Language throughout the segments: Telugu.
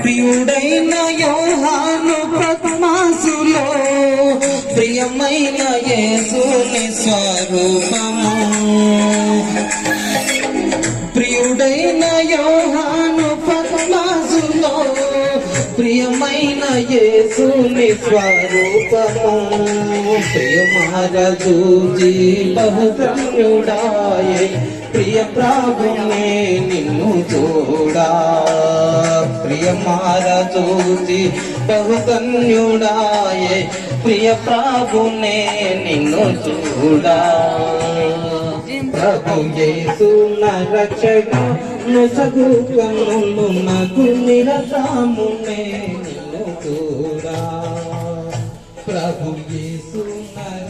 ప్రియుడైన యోహాను పద్మాసులో ప్రియమైన యేసుని స్వరూపము. ప్రియమైన యేసుని స్వరూపము? ప్రియమహారజూజీ బహుధన్యుడాయే ప్రియ ప్రాభునే నిన్ను చూడా. ప్రియమహారజూజీ బహుధన్యుడాయే ప్రియ ప్రాభునే నిన్ను చూడా. ప్రభు యేసు రక్షక నుసగు కన్నులు నాకు నిరతామునే నిన్ను కూడా ప్రభు యేసు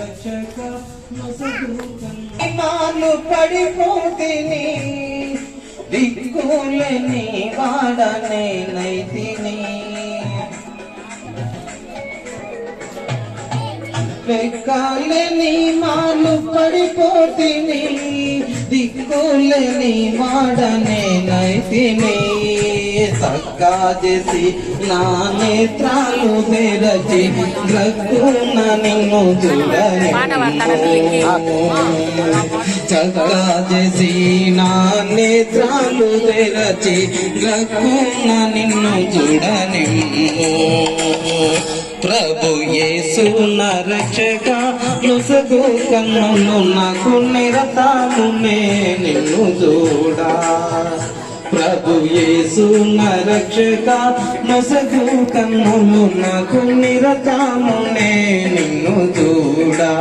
రక్షక నుసగు కన్నులు పడిపోతిని దిక్కులని వాడనే నైతిని. వెక్కాలని మాలు పడిపోతిని దిక్కులని మాడనే నైతిని. సక్కా చేసి నా నేత్రాలు తెరచి గ్రక్కున నిన్ను చూడని చక్కా చేసి నా నేత్రాలు తెరచి గ్రక్కున నిన్ను చూడని. ప్రభు యేసు రక్షక నుసగు కన్నులు నాకు నిరతామునే నిన్ను చూడా. ప్రభు యేసు నరక్షక నొసగు కన్నులు నాకు నిరతామునే నిన్ను చూడా.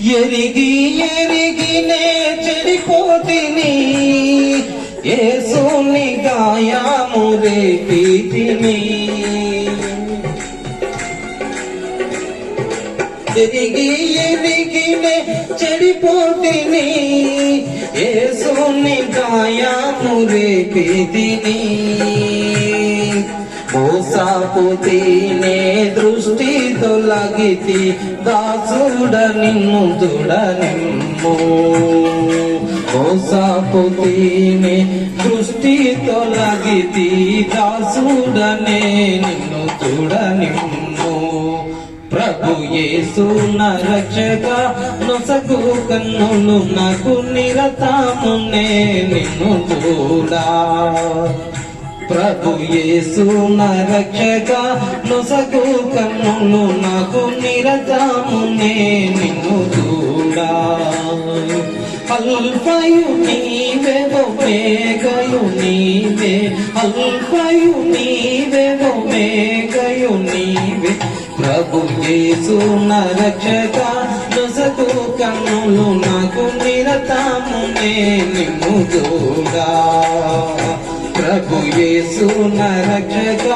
ఎరిగి ఎరిగినే చెడిపోతిని. ఏసుని గాయాము రేపితిని ఎరిగి ఎరిగినే చెడిపోతిని. ఏసుని గాయాము రేపితిని మోసాపుతీనే దృష్టి తొలగితి దాసుడ నిన్ను దుడనిమ్ము మోసాపుతీనే దృష్టి తొలగితి దాసుడనే నిన్ను దుడనిమ్ము ప్రభు యేసు రక్షక నొసగు కన్నులు నాకు నిరతామునే నిన్ను చూడా. ప్రభు యేసు నా రక్షక నొసగు కన్నులు నాకు నిరతామునే నిన్ను చూడా. అల్పయు నీవే మేఘయు నీవే. అల్పయు నీవే మేఘయు నీవే. ప్రభు యేసు నా రక్షక నొసగు కన్నులు నాకు నిరతామునే నిన్ను చూడా. ప్రభు యేసు రక్షక